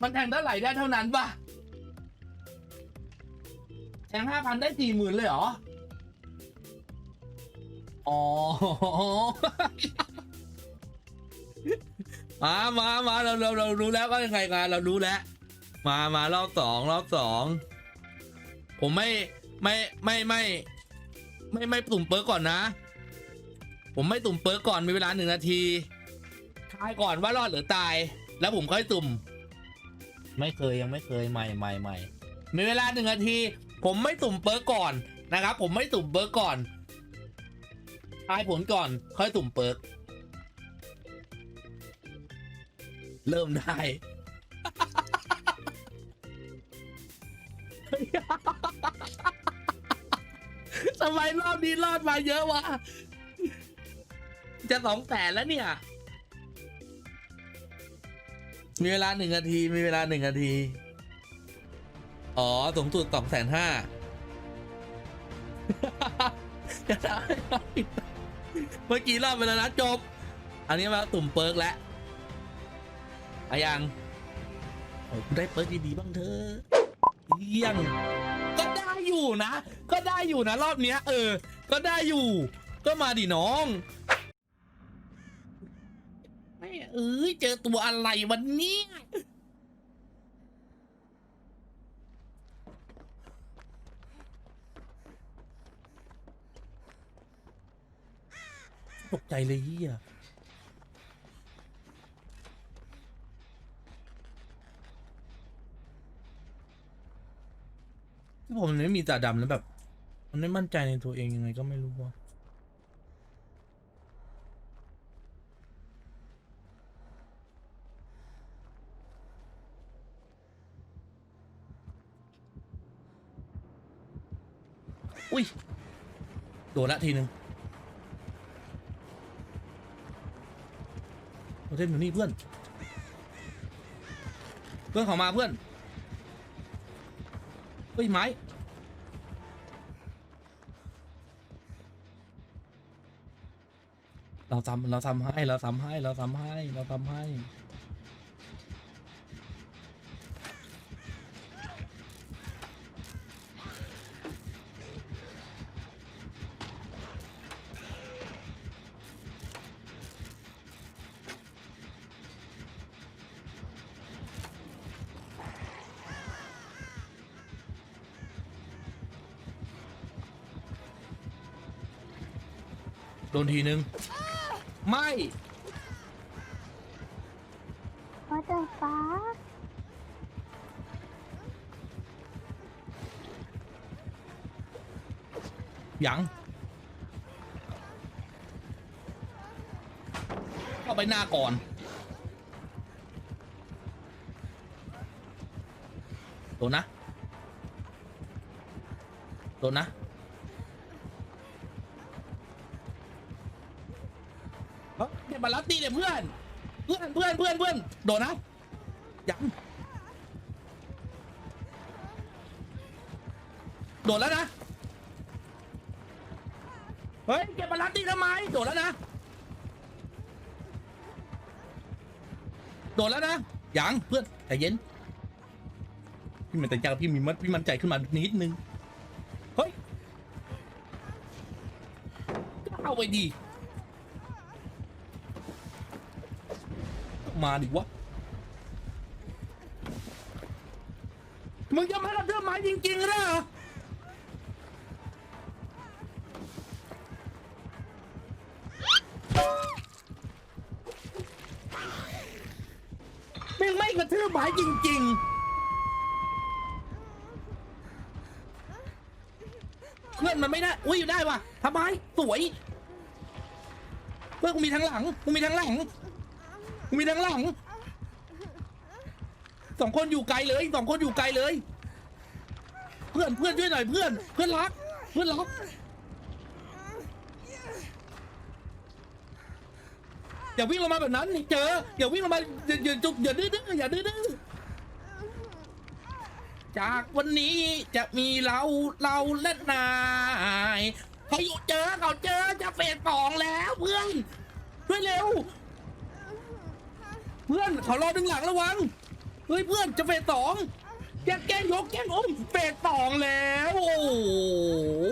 มันแทงเท่าไหร่ได้เท่านั้นปะแทงห้าพันได้สี่หมื่นเลยเหรอ อ๋อ มามามาเราเราเรารู้แล้วว่ายังไงงานเรารู้แล้ว มามารอบสองรอบสอง ผมไม่ไม่ไม่ไม่ ไม่ไม่ตุ่มเปิร์กก่อนนะ ผมไม่ตุ่มเปิร์กก่อนมีเวลาหนึ่งนาทีทายก่อนว่ารอดหรือตาย แล้วผมค่อยตุ่ม ไม่เคยยังไม่เคยใหม่ใหม่ใหม่มีเวลาหนึ่งนาที ผมไม่ตุ่มเปิร์ก่อนนะครับ ผมไม่ตุ่มเปิร์ก่อนทายผลก่อน ค่อยตุ่มเปิร์เริ่มได้ทำไมรอบนี้รอดมาเยอะวะ จะสองแสนแล้วเนี่ย มีเวลาหนึ่งนาทีมีเวลาหนึ่งนาที อ๋อสูงสุดสองแสนห้าเมื่อกี้รอบไปแล้วนะจบ อันนี้มาตุ่มเปิร์กแล้วอายังได้เปิร์กดีๆบ้างเถอะเยี่ยงก็ได้อยู่นะ ก็ได้อยู่นะ รอบเนี้ย เออ ก็ได้อยู่ ก็มาดิน้อง เอ้ยเจอตัวอะไรวันนี้ตกใจเลยเฮียที่ผมไม่มีตาดำแล้วแบบ มันไม่มั่นใจในตัวเองยังไงก็ไม่รู้ว่า อุ้ย โดนละทีหนึ่งโอเทนอยู่นี่เพื่อน เพื่อนเขอมาเพื่อน เฮ้ยไม้เราทำเราทำให้ เราทำให้ เราทำให้ เราทำให้ โดนทีนึง ไม่ What the fuck ยังเข้าไปหน้าก่อน โดนนะ โดนนะ เฮ้ยเดี๋ยมารับตีเนี่ยเพื่อน เพื่อนเพื่อนเพื่อนเพื่อนโดนนะยังโดนแล้วนะ เฮ้ยเก็บมารับตีทำไม โดดแล้วนะ โดดแล้วนะยังเพื่อนใจเย็น พี่มันแต่ใจพี่มีมันพี่มันใจขึ้นมานิดนึง เฮ้ยก็เอาไปดี มาดิวะ มึงจะมากระเทือบไม้จริงๆเหรอม่งไม่กระทืบหมายจริง ๆ เพื่อนมันไม่ได้ อุ้ยอยู่ได้ว่ะทำไมสวย เพื่อนกูมีทั้งหลัง กูมีทั้งหลัง มีทั้งหลังสองคนอยู่ไกลเลยสองคนอยู่ไกลเลย เพื่อนเพื่อนช่วยหน่อยเพื่อน เพื่อนรัก เพื่อนรักอย่าวิ่งลงมาแบบนั้นเจออย่าวิ่งลงมาอย่าอย่าจุกอย่าดื้อดื้ออย่าดื้อดื้อจากวันนี้จะมีเราเราและนายเขาอยู่เจอเขาเจอจะเฟสสองแล้วเพื่อนช่วยเร็ว เพื่อนเขารอดึงหลังระวัง เฮ้ยเพื่อนจะเฟสสองแกแกงยกแกงอมเฟสสองแล้ว โอ้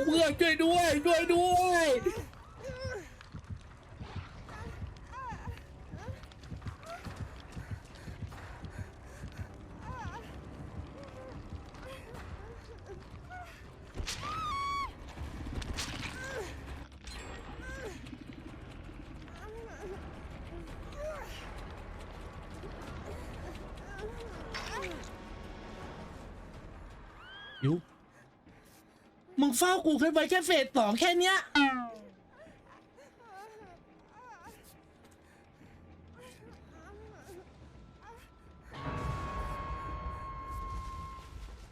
เพื่อนช่วยด้วยช่วยด้วย เฝ้ากูแค่ไว้แค่เฟสสองแค่เนี้ย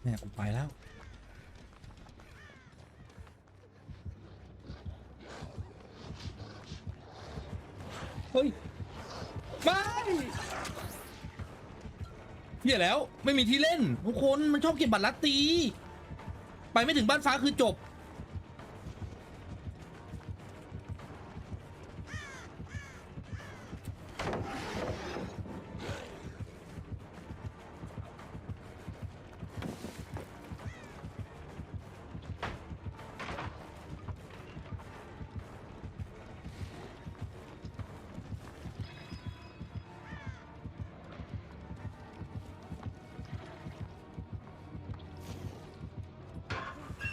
แม่กูไปแล้ว เฮ้ย ไม่เหี้ยแล้วไม่มีที่เล่น ทุกคนมันชอบเก็บบัตรลัดตี ไปไม่ถึงบ้านฟ้าคือจบ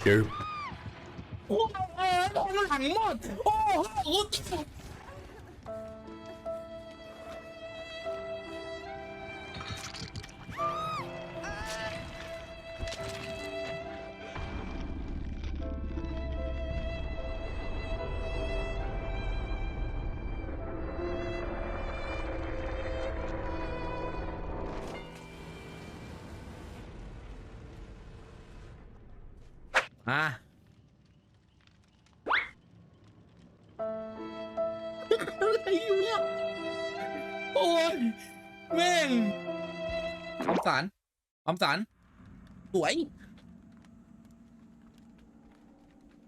Here. โอ้โหโดนหลังหมด โอ้โห อะอะไรอยู่เนี่ยโอ้ยแม่งคำสารคำสารสวย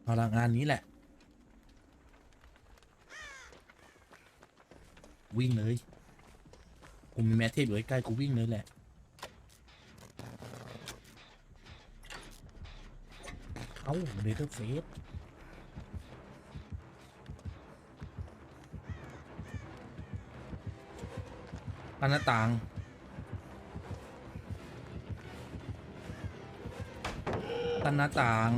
เอาละงานนี้แหละ วิ่งเลยกูมีแมทเทพอยู่ใกล้ๆกูวิ่งเลยแหละ อ้าเดเทอร์เฟสปันหน้าต่างปันหน้าต่าง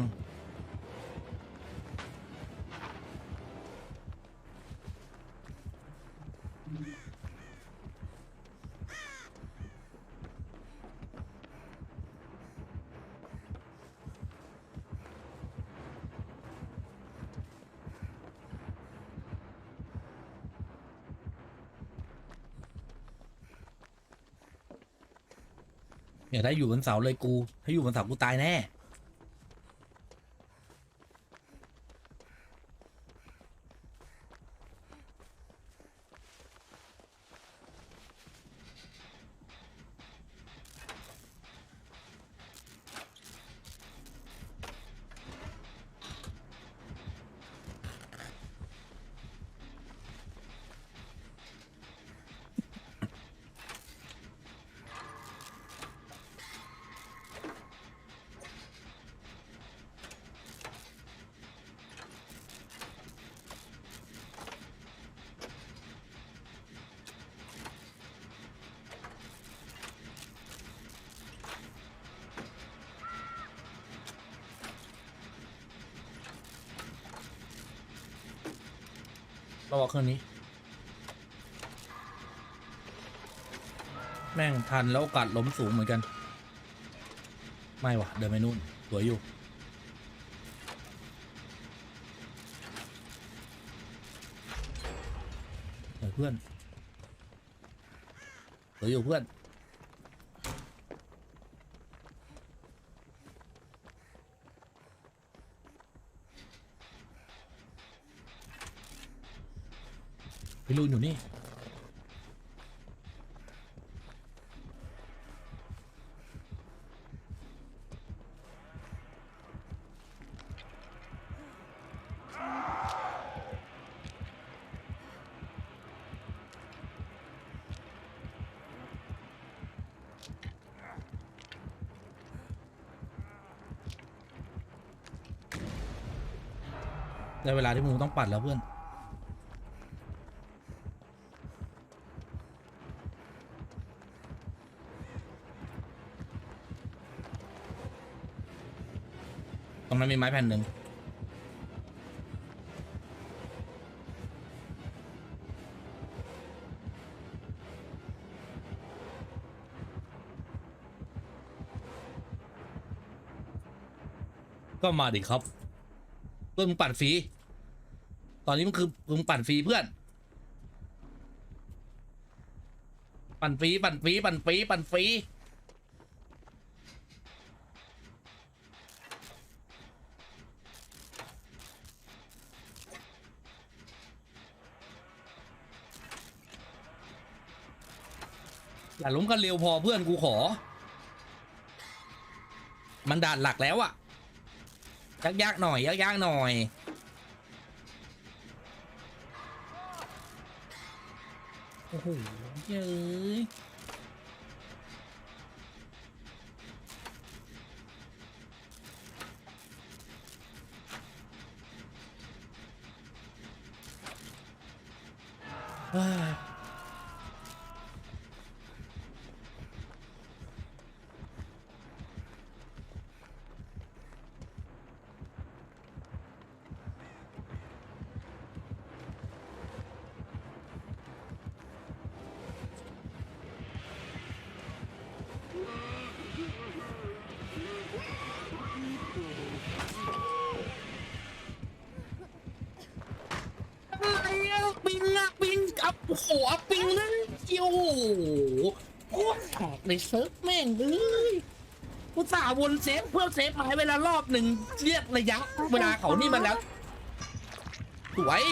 อย่าได้อยู่บนเสาเลยกู ถ้าอยู่บนเสากูตายแน่ ระวังเครื่องนี้ แม่งทันแล้วโอกาสล้มสูงเหมือนกัน ไม่วะเดินไปนู่นสวยอยู่เฮ้ยเพื่อนสวยอยู่เพื่อน พี่ลูนอยู่นี่ ได้เวลาที่มึงต้องปัดแล้วเพื่อน รงนั้นมีไม้แผ่นหนึ่งก็มาดิครับเพื่อนมึงปั่นฟรี ตอนนี้มันคือมึงปั่นฟรีเพื่อน ปั่นฟรีปั่นฟรีปั่นฟรีปั่นฟรี อย่าล้มกันเร็วพอเพื่อนกูขอ มันด่านหลักแล้วอะยากๆหน่อยยากๆหน่อยโอ้โหเย้ยเฮ้ยอะไร อับโอ้โหอับปิงเลยโอ้โหโคตรแตกเลยเซิร์ฟแม่งเลยกูสาห์วนเซฟเพื่อเซฟหายเวลารอบหนึ่งเรียกระยะ เวลาเขานี่มาแล้วสวย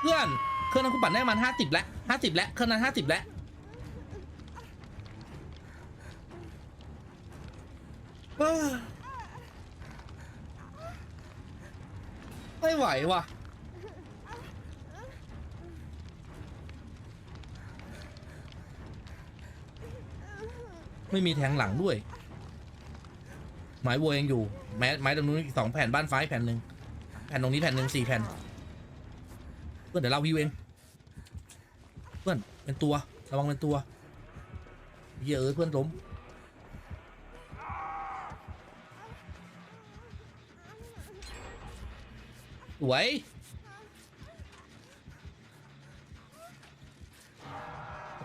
เพื่อนเครื่องนั้นกูปั่นได้ประมันห้าสิบแล้วห้าสิบแล้วเครื่องนั้นห้าสิบแล้วไม่ไหวว่ะ ไม่มีแทงหลังด้วยไม้วัวยังอยู่ ไม้ไม้ตรงนู้นอีกสองแผ่นบ้านฟ้าอีกแผ่นหนึ่งแผ่นตรงนี้แผ่นหนึ่งสี่แผ่น เพื่อนเดี๋ยวเราวิวเอง เพื่อนเป็นตัวระวังเป็นตัวเยเอะเพื่อนล้มสวย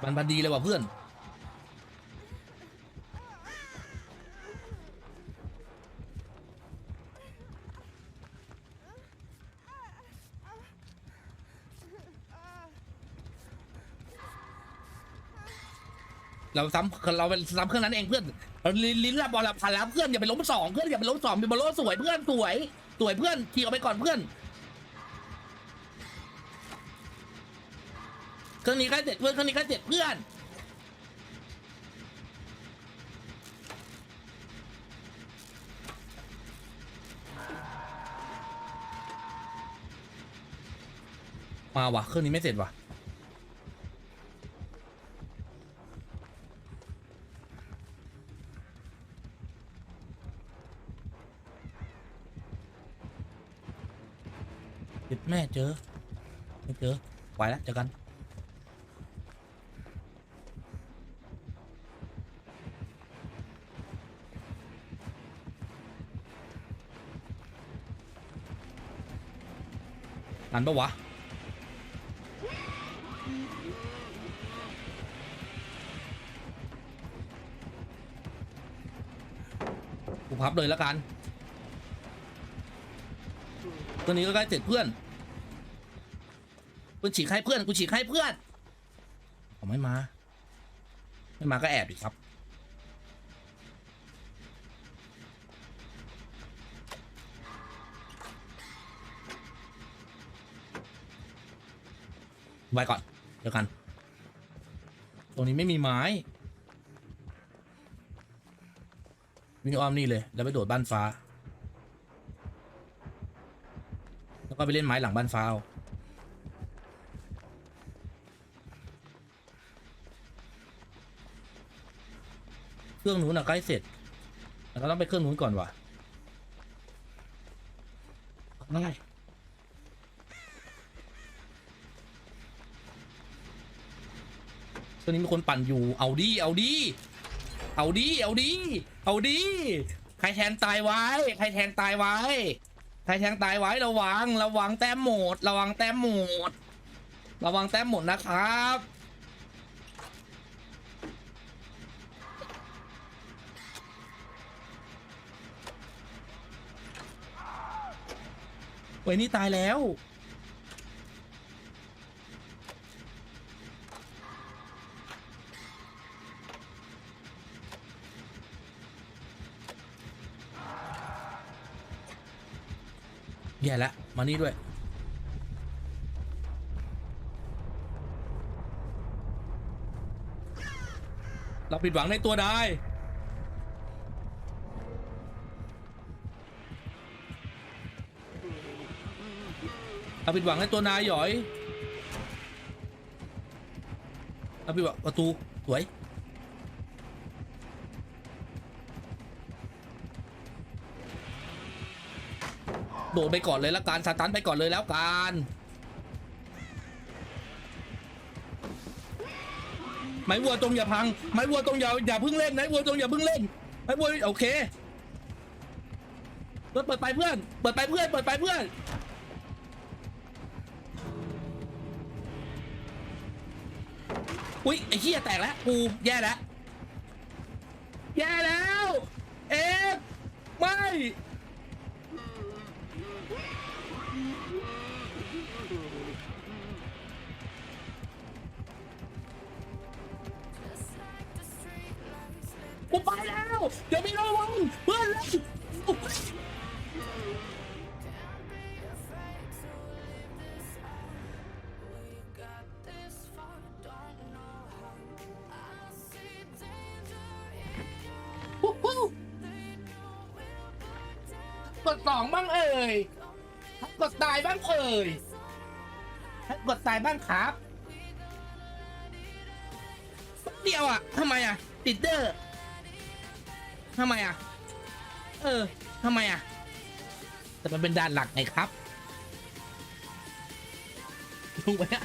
มันบันดีเลยว่ะเพื่อน เราซ้ำเราเป็นซ้ำเครื่องนั้นเองเพื่อนเราลิ้นลิ้นละบอลละพันแล้วเพื่อนอย่าไปล้มสองเพื่อนอย่าไปล้มสองมีบอลโลสวยเพื่อนสวยสวยเพื่อนขี่ออกไปก่อนเพื่อนเครื่องนี้ใกล้เสร็จเพื่อนเครื่องนี้ใกล้เสร็จเพื่อนมาว่ะเครื่องนี้ไม่เสร็จว่ะ เจ็บแม่เจอ ไม่เจอไหวแล้วเจอกันทันปะวะ กูพับเลยล้วกัน ตัวนี้ก็ใกล้เสร็จเพื่อน กูฉีกให้เพื่อนกูฉีกให้เพื่อนเขาไม่มา ไม่มาก็แอบอีกครับไว้ก่อนเดี๋ยวกัน ตรงนี้ไม่มีไม้วิ่งอ้อมนี่เลย แล้วไปโดดบ้านฟ้า แล้วก็ไปเล่นไม้หลังบ้านฟ้าเอา เครื่องนู้นอะใกล้เสร็จแล้วต้องไปเครื่องนู้นก่อนว่ะนั่นไตอนนี้มีคนปั่นอยู่ เอาดี เอาดี เอาดี เอาดี เอาดี ใครแทนตายไว้ ใครแทนตายไว้ ใครแทงตายไว้ระวัง ระวังแต้มหมด ระวังแต้มหมด ระวังแต้มหมดนะครับ เว้ยนี่ตายแล้ว แย่แล้วมานี่ด้วยเราผิดหวังในตัวได้ เราผิดหวังในตัวนายหยอยเราผิดหวังประตูสวย โดดไปก่อนเลยละกันสตันไปก่อนเลยแล้วกันไม้วัวตรงอย่าพังไม้วัวตรงอย่าอย่าพิ่งเล่นไม้วัวตรงอย่าพิ่งเล่นไม้วัวโอเคเปิดเปิดไปเพื่อน เปิดไปเพื่อน เปิดไปเพื่อน อุ๊ยไอ้เหี้ยแตกแล้วกูแย่แล้วแย่แล้วเอ๊ะไม่กูไปแล้ว เดี๋ยวมีระวังเพื่อนเลย องบ้างเอ่ยกดตายบ้างเอ่ยกดตายบ้างครับเดียวอะทำไมอะ ติดเดอร์ทำไมอะ เออทำไมอะ แต่มันเป็นด่านหลักไงครับลงไปอะ